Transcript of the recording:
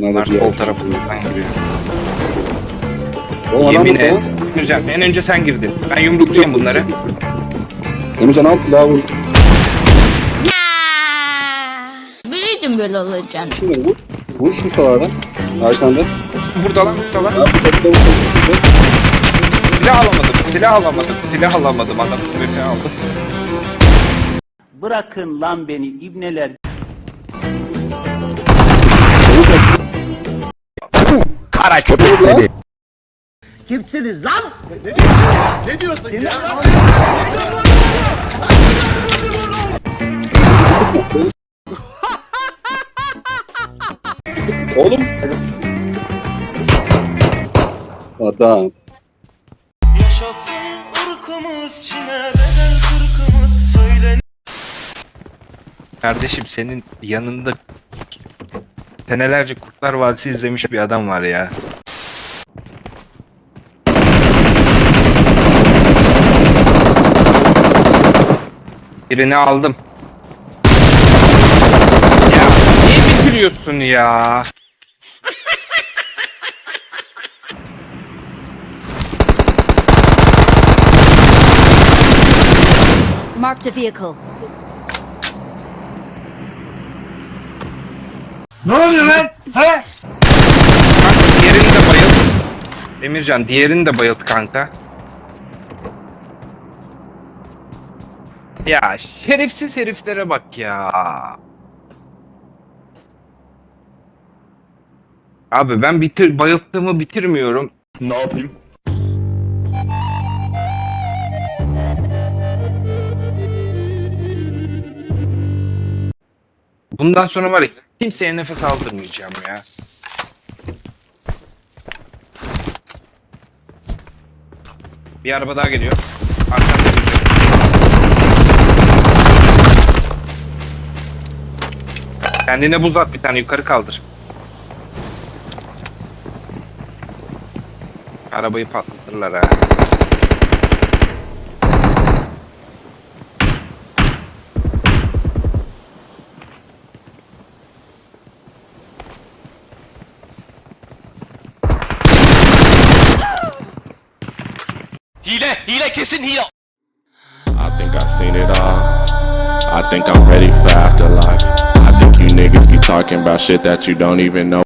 Bunlar sol tarafından giriyor. Adam Yemin et. Emircan en önce sen girdin. Ben yumrukluyum bunları. Emircan al silahı vur. Biliyordum böyle olacağını. Şimdi vur. Vur şu salardan. Arkanda. Burada lan burada lan. Abi topla vur, topla vur. Silah alamadım. Silah alamadım. Silah alamadım. Adam tüfeği aldı. Bırakın lan beni ibneler. Kara köpek seni. Kimsiniz lan? Oğlum. Adam. Yaşasın ırkımız Çin'e bedel kırkımız Söyle Kardeşim senin yanında senelerce Kurtlar Vadisi izlemiş bir adam var ya. Birini aldım. Ya niye bitiriyorsun ya? Marked a vehicle. Kanka diğerini de bayılt. Emircan diğerini de bayılt kanka. Ya şerefsiz heriflere bak ya. Abi ben bitir bayılttığımı bitirmiyorum. Ne yapayım? Bundan sonra var ya kimseye nefes aldırmayacağım ya. Bir araba daha geliyor. Arkamda geliyor. Kendine buz at bir tane yukarı kaldır. Arabayı patlatırlar ha. Hile, hile kesin hile I think I seen it all. I think I'm ready for afterlife. I think you niggas be talking about shit that you don't even know.